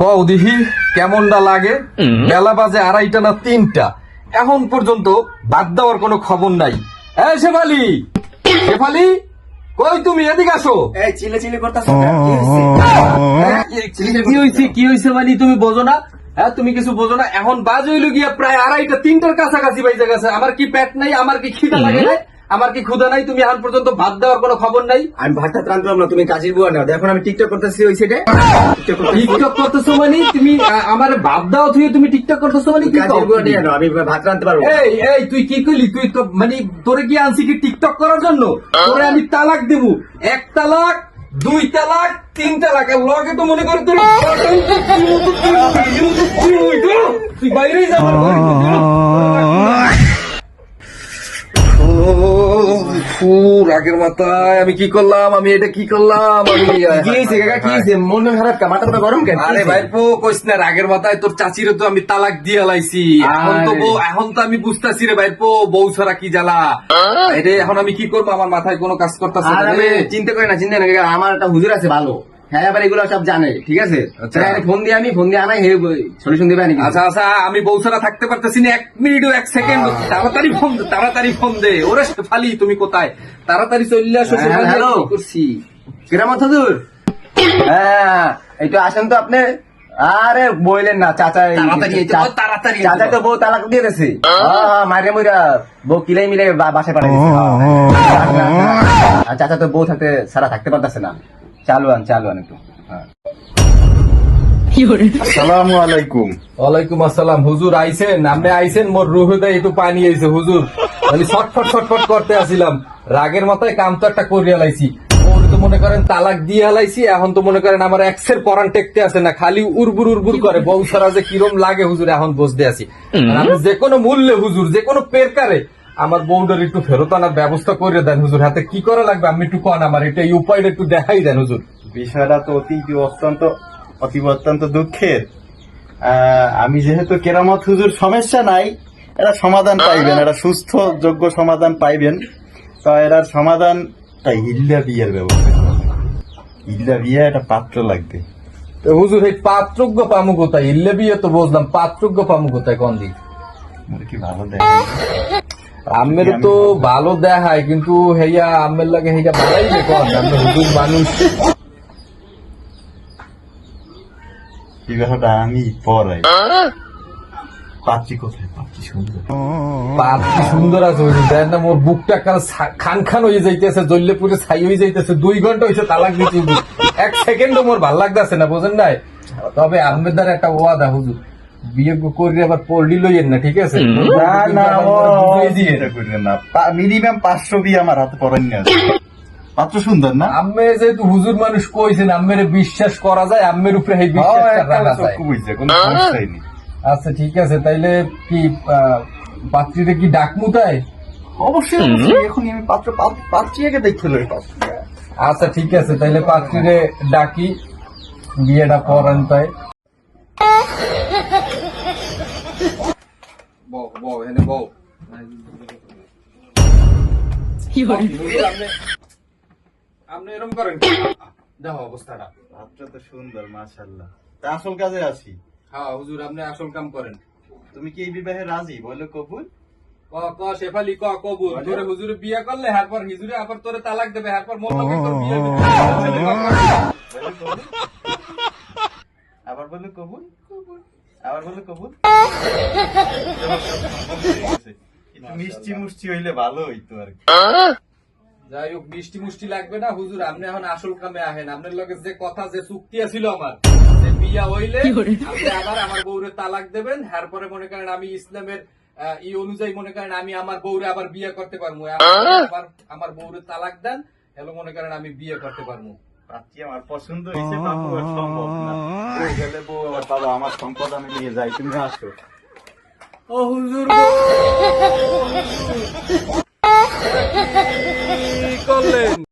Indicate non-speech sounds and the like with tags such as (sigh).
কও দিহি কেমনটা লাগে? বেলা বাজে আড়াইটা না তিনটা। এখন পর্যন্ত বাদ দেওয়ার কোনো খবর নাই। এ শেফালি! শেফালি কই তুমি? এদিকে আসো। এই চিলে চিলে করতেছো কি হইছে? কি হয়েছে কি হয়েছে মানে তুমি বোঝো না? হ্যাঁ তুমি কিছু বোঝো না? এখন বাজ হইল গিয়া প্রায় আড়াইটা তিনটার কাছাকাছি বাইজে গেছে। আমার কি পেট নাই? আমার কি খিদা লাগে নাই? আমার কি ক্ষুদা নাই? তুমি এখন পর্যন্ত ভাত দেওয়ার কোনো খবর নাই? আমি ভাতটা রান্ধলাম না তুমি কাজের বুয়া না। এখন আমি টিকটক করতেছি ওই সেটে টিকটক করতেছো? মানে তুমি আমার ভাত দেওয়া থুয়ে তুমি টিকটক করতেছো মানে কি কাজের বুয়া নিয়ে আমি ভাত রাঁধতে পারব। এই এই তুই কি কইলি? তুই তো মানে তোরে কি আনছি কি টিকটক করার জন্য? তোরে আমি তালাক দেব। এক তালাক দুই তালাক তিন তালাক। আর লগে তো মনে করে তোর তুই বাইরেই যা। আমার ঘরে থেকে। ফু, রাগের মাথায় আমি কি করলাম? আমি এটা কি করলাম মন খারাপ মাথা মাথা গরম কেন আরে ভাইপো কইস না রাগের মাথায় তোর চাচিরে তো আমি তালাক দিয়ে লাইছি। এখন তো এখন তো আমি বুঝতাছি রে ভাইপো বউ ছাড়া কি জ্বালা? এটা এখন আমি কি করব? আমার মাথায় কোনো কাজ করতেছে চিন্তা করি না চিন্তা না আমার একটা হুজুর আছে ভালো। হ্যাঁ এবার এগুলো সব জানে ঠিক আছে? আচ্ছা। ফোন দিয়ে আমি ফোন দিয়ে আনাই হে সলিউশন দিবে নাকি? আচ্ছা আচ্ছা আমি থাকতে পারতেছি না এক মিনিটও এক সেকেন্ড তাড়াতাড়ি ফোন তাড়াতাড়ি ফোন দে। ওরে ফালি তুমি কোথায়? তাড়াতাড়ি হ্যাঁ, হ্যালো। করছি? হুজুর? হ্যাঁ এই তো আসেন তো আপনি। আরে বইলেন না চাচা তাড়াতাড়ি চাচা তো। বউ তালাক দিয়ে দিয়েছে হ্যাঁ মারে মুইরা বউ কিলাই মিলে বাসায় আর চাচা তো বউ থাকতে সারা থাকতে পারতেছে না। চালু আন চালু আন একটু হ্যাঁ। আসসালামু আলাইকুম। ওয়ালাইকুম আসসালাম। হুজুর আইছেন? আপনি আইছেন? মোর রুহুদে একটু পানি আইছে হুজুর। আমি ছটফট ছটফট করতে আসিলাম। রাগের মাথায় কাম তো একটা করিয়া লাইছি তো মনে করেন তালাক দিয়ে হালাইছি এখন তো মনে করেন আমার এক্সের পরান টেকতে আসে না খালি উরবুর উরবুর করে। বউ ছাড়া যে কিরম লাগে হুজুর এখন বসতে আছি আর যে কোনো মূল্যে হুজুর যে কোনো পেরকারে আমার বউটার একটু ফেরত আনার ব্যবস্থা করে দেন হুজুর। হাতে কি করা লাগবে? আমি একটু কন আমার এটা এই উপায়টা একটু দেখাই দেন হুজুর। বিষয়টা তো অতি অত্যন্ত অতি অত্যন্ত দুঃখের। আমি যেহেতু কেরামত হুজুর সমস্যা নাই। এরা সমাধান পাইবেন এরা সুস্থ যোগ্য সমাধান পাইবেন। তো এরার সমাধান তাই ইল্লা বিয়ের ব্যবস্থা। ইল্লা বিয়ে একটা পাত্র লাগবে। তো হুজুর এই পাত্রজ্ঞ পামু কোথায়? ইল্লে বিয়ে তো বুঝলাম পাত্রজ্ঞ পামু কোথায় কোন দিক? কি ভালো দেখে আমের তো ভালো দেখায় কিন্তু হেয়া আমের লাগে হেয়া ভালাই কোন? আমি হুজুর মানুষ। এই কথাটা আমি পড়াই। পাত্রী কোথায়? পাত্রী সুন্দর। পাত্রী সুন্দর আছে দেখ না মোর বুকটা খান খান হয়ে যাইতেছে জ্বললে পুরে ছাই হয়ে যাইতেছে দুই ঘণ্টা হয়েছে তালাক দিতে হুজুর। এক সেকেন্ডও মোর ভালো লাগতেছে না বোঝেন নাই? তবে আমের দ্বারা একটা ওয়াদা হুজুর। বিয়ে করে আবার পড়লি লইয়েন না ঠিক আছে? না না ও বুঝিয়ে দিয়ে চিন্তা করিলেন না মিনিমাম পাঁচশো বিয়ে আমার হাতে পড়েন না। পাত্র সুন্দর না? আম্মে যেহেতু হুজুর মানুষ কইছেন আম্মের বিশ্বাস করা যায় আম্মের উপরে এই ও, বিশ্বাসটা রাখা যায়। কোনো সমস্যাই নেই। আচ্ছা ঠিক আছে তাইলে কি আহ, পাত্রীটা কি ডাকমু তাই অবশ্যই এখন আমি পাত্র পাত্রী আগে দেখতে লই আচ্ছা ঠিক আছে তাইলে পাত্রীরে ডাকি বিয়েটা পরান তাই। বউ বউ এনে বউ আপনি এরকম করেন দেখো অবস্থাটা। পাত্র তো সুন্দর মাশাল্লাহ তা আসল কাজে আসি হ্যাঁ হুজুর আপনি আসল কাম করেন। তুমি কি এই বিবাহে রাজি? বলো কবুল। ক ক শেফালি ক কবুল। তোরে হুজুরে বিয়ে করলে হারপর হিজুরে আবার তোরে তালাক দেবে হারপর মোর লগে তোর বিয়ে দিবে। বলো কবুল। আবার বলো কবুল। আবার বলো কবুল মিষ্টি মুষ্টি হইলে ভালো হইতো আর কি। যাই হোক মিষ্টি মুষ্টি লাগবে না হুজুর। আপনি এখন আসল কামে আহেন। আপনার লগে যে কথা যে চুক্তি আছিল আমার যে বিয়া হইলে আপনি আবার আমার বউরে তালাক দেবেন। তারপরে মনে করেন আমি ইসলামের আহ, ই অনুযায়ী মনে করেন আমি আমার বউরে আবার বিয়ে করতে পারব। আবার আমার বউরে তালাক দেন হ্যালো মনে করেন আমি বিয়ে করতে পারব। পাত্রী আমার পছন্দ হয়েছে বাবু আর সম্ভব না। বউ গেলে বউ আবার বাবা আমার সম্পদ আমি নিয়ে যাই তুমি আসো। ও হুজুর (laughs) করলেন?